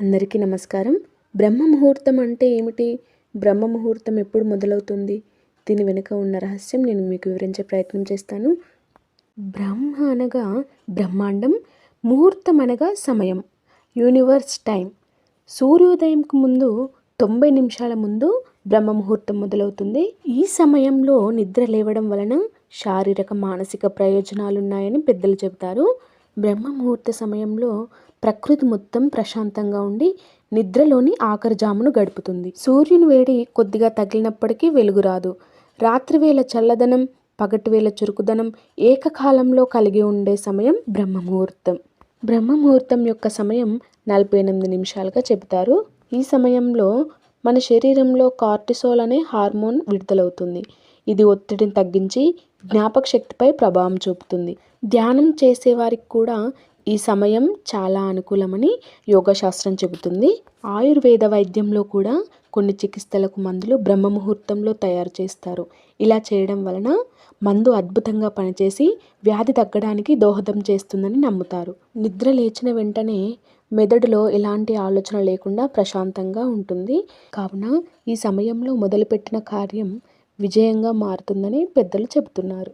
అందరికీ నమస్కారం. బ్రహ్మ ముహూర్తం అంటే ఏమిటి? బ్రహ్మ ముహూర్తం ఎప్పుడు మొదలవుతుంది? దీని వెనుక ఉన్న రహస్యం నేను మీకు వివరించే ప్రయత్నం చేస్తాను. బ్రహ్మ అనగా బ్రహ్మాండం ముహూర్తం అనగా సమయం యూనివర్స్ టైం. సూర్యోదయంకు ముందు తొంభై నిమిషాల ముందు బ్రహ్మ ముహూర్తం మొదలవుతుంది. ఈ సమయంలో నిద్ర లేవడం వలన శారీరక మానసిక ప్రయోజనాలు ఉన్నాయని పెద్దలు చెబుతారు. బ్రహ్మ ముహూర్త సమయంలో ప్రకృతి మొత్తం ప్రశాంతంగా ఉండి నిద్రలోని ఆఖరి జామును గడుపుతుంది. సూర్యుని వేడి కొద్దిగా తగిలినప్పటికీ వెలుగు రాదు. రాత్రివేళ చల్లదనం పగటివేళ చురుకుదనం ఏకకాలంలో కలిగి ఉండే సమయం బ్రహ్మ ముహూర్తం బ్రహ్మ ముహూర్తం యొక్క సమయం నలభై ఎనిమిది నిమిషాలుగా చెబుతారు. ఈ సమయంలో మన శరీరంలో కార్టిసోల్ అనే హార్మోన్ విడుదలవుతుంది. ఇది ఒత్తిడిని తగ్గించి జ్ఞాపక శక్తిపై ప్రభావం చూపుతుంది. ధ్యానం చేసేవారికి కూడా ఈ సమయం చాలా అనుకూలమని యోగశాస్త్రం చెబుతుంది. ఆయుర్వేద వైద్యంలో కూడా కొన్ని చికిత్సలకు మందులు బ్రహ్మ ముహూర్తంలో తయారు చేస్తారు. ఇలా చేయడం వలన మందు అద్భుతంగా పనిచేసి వ్యాధి తగ్గడానికి దోహదం చేస్తుందని నమ్ముతారు. నిద్ర లేచిన వెంటనే మెదడులో ఎలాంటి ఆలోచన లేకుండా ప్రశాంతంగా ఉంటుంది. కావున ఈ సమయంలో మొదలుపెట్టిన కార్యం విజయంగా మారుతుందని పెద్దలు చెబుతున్నారు.